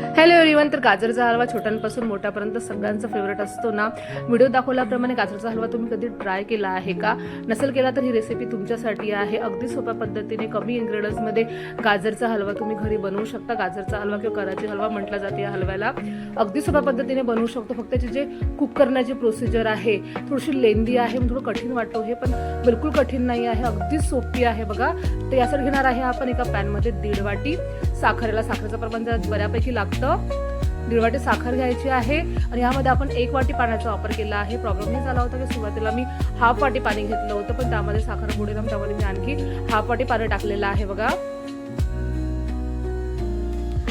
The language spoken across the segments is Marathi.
हॅलो एव्हरीवन तर गाजरचा हलवा छोट्यांपासून मोठ्यापर्यंत सगळ्यांचा फेवरेट असतो ना? व्हिडिओ दाखवल्याप्रमाणे गाजरचा हलवा तुम्ही कधी ट्राय केला आहे का? नसेल केला तर ही रेसिपी तुमच्यासाठी आहे. अगदी सोप्या पद्धतीने कमी इन्ग्रेडियंट्समध्ये गाजरचा हलवा तुम्ही घरी बनवू शकता. गाजरचा हलवा किंवा कराची हलवा म्हटला जाते या हलव्याला. अगदी सोप्या पद्धतीने बनवू शकतो. फक्त त्याची जे कुक करण्याची प्रोसिजर आहे थोडीशी लेंदी आहे म्हणजे थोडं कठीण वाटतो हे पण बिलकुल कठीण नाही आहे. अगदी सोपी आहे बघा. तर यासाठी घेणार आहे आपण एका पॅनमध्ये दीड वाटी साखरेला. साखरेचं प्रमाण बऱ्यापैकी लागतं. दीड वाटी साखर घ्यायची आहे आणि यामध्ये आपण एक वाटी पाण्याचा वापर केला आहे. प्रॉब्लेम हे झाला होता की सुरुवातीला मी हाफ वाटी पाणी घेतलं होतं पण त्यामध्ये साखर पुढे त्यामध्ये मी आणखी हाफ वाटी पाणी टाकलेलं आहे बघा.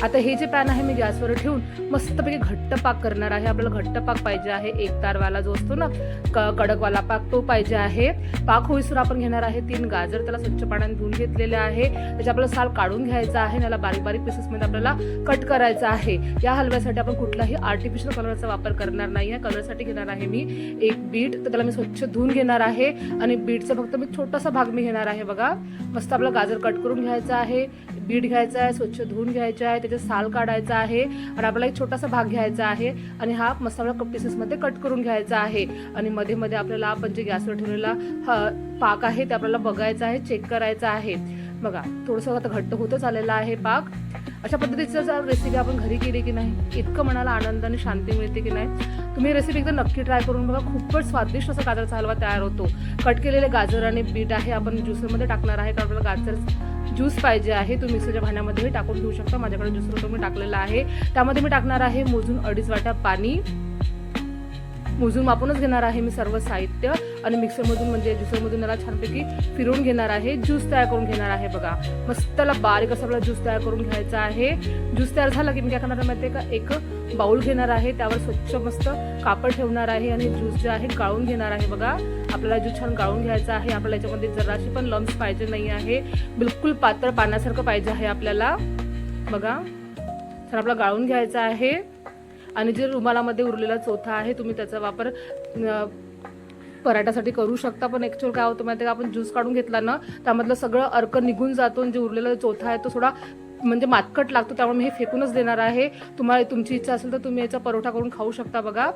आता हे जे पॅन आहे मी गॅसवर ठेवून मस्तपैकी घट्ट पाक करणार आहे. आपल्याला घट्ट पाक पाहिजे आहे. एक तारवाला जो असतो ना क- कडकवाला पाक तो पाहिजे आहे. पाक होईसर आपण घेणार आहे तीन गाजर. त्याला स्वच्छ पाण्याने धुवून घेतलेले आहे. त्याचे आपल्याला साल काढून घ्यायचा आहे. त्याला बारीक बारीक पीसेसमध्ये आपल्याला कट करायचा आहे. या हलव्यासाठी आपण कुठलाही आर्टिफिशियल कलरचा वापर करणार नाही आहे. कलरसाठी घेणार आहे मी एक बीट तर त्याला मी स्वच्छ धुवून घेणार आहे. आणि बीटचा फक्त मी छोटासा भाग मी घेणार आहे बघा. मस्त आपलं गाजर कट करून घ्यायचं आहे. बीट घ्यायचा आहे. स्वच्छ धुवून घ्यायचं आहे. त्याचे साल काढायचा आहे आणि आपल्याला एक छोटासा भाग घ्यायचा आहे आणि हा मसाला कप पीसेसमध्ये कट करून घ्यायचा आहे. आणि मध्ये मध्ये आपल्याला आपण जे गॅसवर ठेवलेला ह- पाक आहे ते आपल्याला बघायचा आहे चेक करायचा आहे. बघा थोडंसं आता घट्ट होतच आलेला आहे पाक. अशा पद्धतीचं जर रेसिपी आपण घरी केली की नाही इतकं मनाला आनंद आणि शांती मिळते की नाही तुम्ही रेसिपी एकदा नक्की ट्राय करून बघा. खूपच स्वादिष्ट असा गाजरचा हलवा तयार होतो. कट केलेले गाजर आणि बीट आहे आपण ज्युसरमध्ये टाकणार आहे कारण आपल्याला गाजर ज्यूस पाहिजे आहे तुम्ही मिक्सरच्या भांड्यामध्येही टाकून घेऊ शकता. माझ्याकडे दुसरं तो मी टाकलेला आहे. त्यामध्ये मी टाकणार आहे मोजून अडीच वाट्या पाणी. मोजून मापूनच घेणार आहे मी सर्व साहित्य आणि मिक्सरमधून म्हणजे ज्युसरमधून त्याला छानपैकी फिरवून घेणार आहे. ज्यूस तयार करून घेणार आहे बघा. मस्त त्याला बारीक असा आपला ज्यूस तयार करून घ्यायचा आहे. ज्यूस तयार झाला की मी काय करणार माहिती आहे का? एक बाउल घेणार आहे. त्यावर स्वच्छ मस्त कापड ठेवणार आहे आणि ज्यूस जे आहे गाळून घेणार आहे बघा. आपल्याला जो छान गाळून घ्यायचा आहे आपल्याला याच्यामध्ये जराशी पण लम्स पाहिजे नाही आहे. बिलकुल पातळ पाण्यासारखं पाहिजे आहे आपल्याला. बघा. तर आपला गाळून घ्यायचा आहे. आणि जे रुमालामध्ये उरलेला चोथा आहे तुम्ही त्याचा वापर पराठ्यासाठी करू शकता. पण ॲक्च्युअल काय होतं माहिती आहे का? आपण ज्यूस काढून घेतला ना त्यामधलं सगळं अर्क निघून जातो आणि जे उरलेला चोथा आहे तो थोडा म्हणजे मातकट लागतो त्यामुळे मी हे फेकूनच देणार आहे. तुम्हाला तुमची इच्छा असेल तर तुम्ही याचा परोठा करून खाऊ शकता बघा.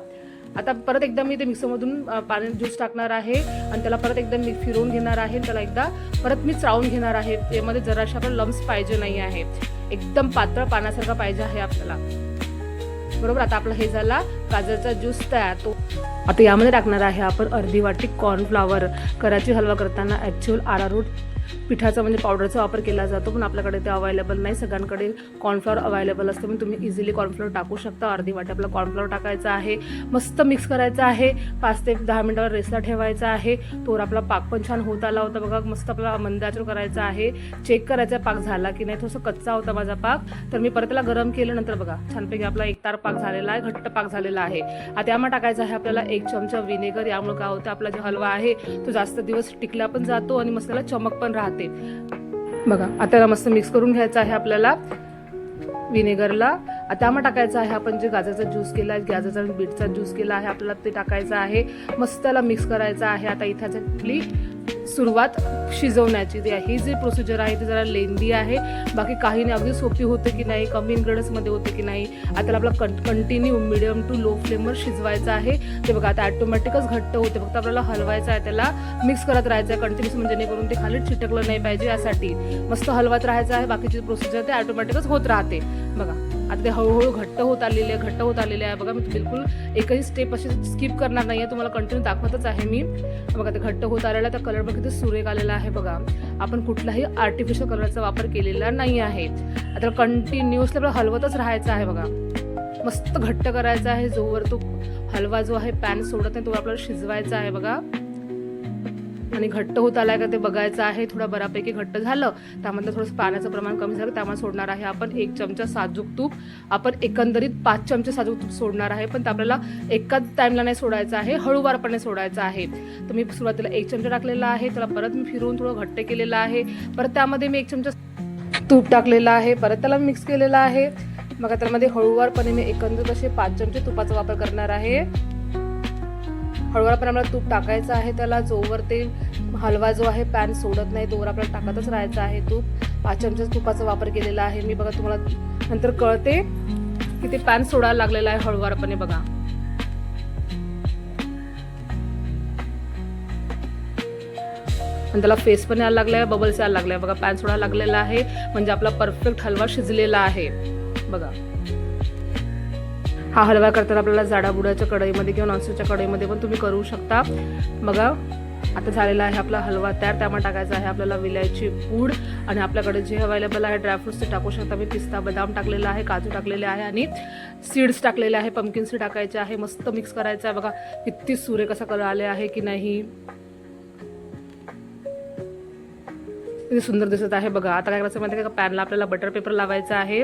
आता परत एकदा मी ते मिक्सरमधून अं, पाणी ज्यूस टाकणार आहे आणि त्याला परत एकदा मी फिरवून घेणार आहे त्याला एकदा परत मी चाळून घेणार आहे. त्यामध्ये जराशा पण लम्स पाहिजे नाही आहे. एकदम पातळ पाण्यासारखा पाहिजे आहे आपल्याला. बरोबर? आता आपला हे झाला गाजरचा ज्यूस तयार. तो आता यामध्ये टाकणार आहे आपण अर्धी वाटी कॉर्नफ्लावर कराची हलवा करताना ॲक्च्युअल आरारूट पिठाचा म्हणजे पावडरचा वापर केला जातो पण आपल्याकडे ते अवेलेबल नाही. सगळ्यांकडे कॉर्नफ्लॉवर अवेलेबल असतं. पण तुम्ही इझिली कॉर्नफ्लॉवर टाकू शकता. अर्धी वाटी आपला कॉर्नफ्लॉवर टाकायचा आहे. मस्त मिक्स करायचं आहे. पाच ते दहा मिनिटावर रेसला ठेवायचा आहे. तोवर आपला पाक पण छान होत आला होता बघा. मस्त आपला मंदाचर करायचा आहे. चेक करायचा पाक झाला की नाही. थोडंसं कच्चा होता माझा पाक. तर मी परत त्याला गरम केलं नंतर बघा. छानपैकी आपला एक तार पाक झालेला आहे. घट्ट पाक झालेला आहे. आता यामध्ये टाकायचं आहे आपल्याला एक चमचा विनेगर यामुळे काय होतं? आपला जो हलवा आहे तो जास्त दिवस टिकला पण जातो आणि मस्त त्याला चमक पण राहते. बघा आता मस्त मिक्स करून घ्यायचं आहे आपल्याला. विनेगरला. आता त्यामध्ये टाकायचं आहे आपण जे गाजरचा ज्यूस केला आहे गाजरचा आणि बीटचा ज्यूस केला आहे आपल्याला ते टाकायचं आहे. मस्त त्याला मिक्स करायचं आहे. आता इथं आपली सुरुवात शिजवण्याची ती ही जी प्रोसिजर आहे ती जरा लेंदी आहे. बाकी काही नाही अगदी सोपी होते की नाही कमी इन्ग्रेडियंट्समध्ये होते की नाही आता आपला कं कंटिन्यू मिडियम टू लो फ्लेमवर शिजवायचं आहे. ते बघा आता ॲटोमॅटिकच घट्ट होते फक्त आपल्याला हलवायचं आहे त्याला मिक्स करत राहायचं आहे कंटिन्यूस म्हणजे जेणेकरून ते खाली चिटकलं नाही पाहिजे यासाठी. मस्त हलवत राहायचं आहे बाकीची प्रोसिजर ते ॲटोमॅटिकच होत राहते. आता ते हळूहळू घट्ट होत आलेले आहे घट्ट होत आलेले आहे. बघा मी बिलकुल एकही स्टेप अशी स्किप करणार नाही आहे तुम्हाला कंटिन्यू दाखवतच आहे मी. बघा ते घट्ट होत आलेला त्या कलर बघा किती सुरेख आलेला आहे बघा. आपण कुठलाही आर्टिफिशियल कलरचा वापर केलेला नाही आहे. आता कंटिन्युअसली आपल्याला हलवतच राहायचं आहे बघा. मस्त घट्ट करायचा आहे जोवर तो हलवा जो आहे पॅन सोडत नाही तो आपल्याला शिजवायचा आहे बघा. आणि घट्ट होत आलाय का ते बघायचं आहे. थोडा बऱ्यापैकी घट्ट झालं त्यामधलं थोडंसं पाण्याचं प्रमाण कमी झालं त्यामुळे सोडणार आहे आपण एक चमचा साजूक तूप. आपण एकंदरीत पाच चमचे साजूक तूप सोडणार आहे पण ते आपल्याला एकाच टाइमला नाही सोडायचं आहे हळूवारपणे सोडायचं आहे. तर मी सुरुवातीला एक चमचा टाकलेला आहे त्याला परत मी फिरवून थोडं घट्ट केलेलं आहे. परत त्यामध्ये मी एक चमचा तूप टाकलेलं आहे परत त्याला मिक्स केलेलं आहे. मग त्यामध्ये हळूवारपणे मी एकंदरीत असे पाच चमचे तुपाचा वापर करणार आहे. हळूवारपणे आम्हाला तूप टाकायचं आहे त्याला जोवर ते हलवा जो आहे पॅन सोडत नाही. तोवर आपल्याला टाकतच राहायचं आहे. तूप पाच चमचा तुपाचा वापर केलेला आहे. मी बघा तुम्हाला नंतर कळते की ते पॅन सोडायला लागलेलं आहे हळूवारपणे बघा. आणि त्याला फेस पण यायला लागलाय बबल्स यायला लागलाय. बघा पॅन सोडायला लागलेला आहे. म्हणजे आपला परफेक्ट हलवा शिजलेला आहे. बघा. हा हलवा करताना आपल्याला जाडाबुडाच्या कढईमध्ये किंवा नॉनस्टिकच्या कढईमध्ये पण तुम्ही करू शकता. बघा. आता झालेला आहे आपला हलवा तयार त्यामध्ये टाकायचा आहे आपल्याला विलायची पूड आणि आपल्याकडे जे अवेलेबल आहे ड्रायफ्रुट्स ते टाकू शकता. मी पिस्ता बदाम टाकलेला आहे काजू टाकलेले आहे आणि सीड्स टाकलेले आहे पंपकिन सीड टाकायचे आहे. मस्त मिक्स करायचं आहे. बघा किती सुरे कसा कलर आले आहे की नाही. किती सुंदर दिसत आहे. बघा आता काय करायचं माहिती आहे का? पॅनला आपल्याला बटर पेपर लावायचा आहे.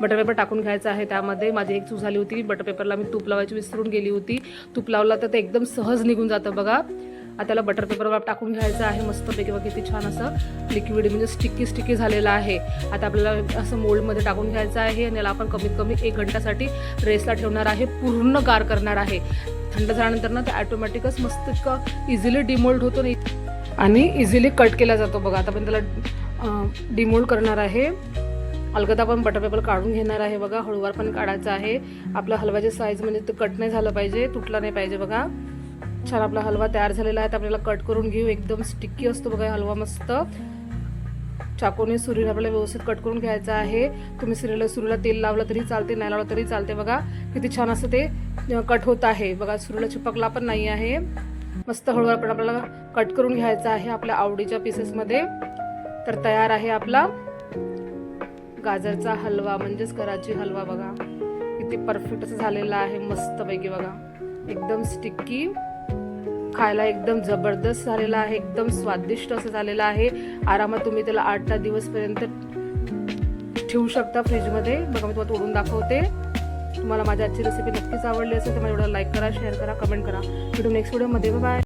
बटर पेपर टाकून घ्यायचा आहे त्यामध्ये. माझी एक चूक झाली होती. बटर पेपरला मी तूप लावायची विसरून गेली होती. तूप लावला तर ते एकदम सहज निघून जातं बघा. आता त्याला बटर पेपरवर टाकून घ्यायचं आहे. मस्तपैकी बघ किती छान असं लिक्विड म्हणजे स्टिकी स्टिकी झालेलं आहे. आता आपल्याला असं मोल्डमध्ये टाकून घ्यायचं आहे आणि याला आपण कमीत कमी एक घंट्यासाठी रेसला ठेवणार आहे. पूर्ण गार करणार आहे. थंड झाल्यानंतर ना ते ॲटोमॅटिकच मस्त इतकं इझिली डिमोल्ड होतो नाही आणि इझिली कट केला जातो बघा. आता आपण त्याला डिमोल्ड करणार आहे. अलगदा आपण बटर पेपर काढून घेणार आहे बघा. हळूवार पण काढायचं आहे. आपला हलव्याची साईज म्हणजे ते कट नाही झालं पाहिजे तुटला नाही पाहिजे बघा. छान आपला हलवा तयार झालेला आहे. तर आपल्याला कट करून घेऊ. एकदम स्टिक्की असतो बघा हलवा मस्त. चाकूने सुरीला आपल्याला व्यवस्थित कट करून घ्यायचा आहे. तुम्ही सुरीला सुरीला तेल लावलं तरी चालते नाही लावलं तरी चालते. बघा किती छान असं ते कट होत आहे. बघा सुरीला चिपकला पण नाही आहे. मस्त हळूहळू पण आपल्याला कट करून घ्यायचा आहे आपल्या आवडीच्या पीसेसमध्ये तर तयार आहे आपला गाजरचा हलवा म्हणजेच कराची हलवा बघा. किती परफेक्ट असं झालेला आहे. मस्तपैकी बघा. एकदम स्टिक्की खायला एकदम जबरदस्त झालेला आहे एकदम स्वादिष्ट असं झालेलं आहे. आरामात तुम्ही त्याला आठ दहा दिवसपर्यंत ठेवू शकता फ्रीजमध्ये. बघा मी तुम्हाला तोडून दाखवते. तुम्हाला माझी आजची रेसिपी नक्कीच आवडली असेल तर मला एवढं लाईक करा शेअर करा कमेंट करा. व्हिडिओ नेक्स्ट व्हिडिओमध्ये बाय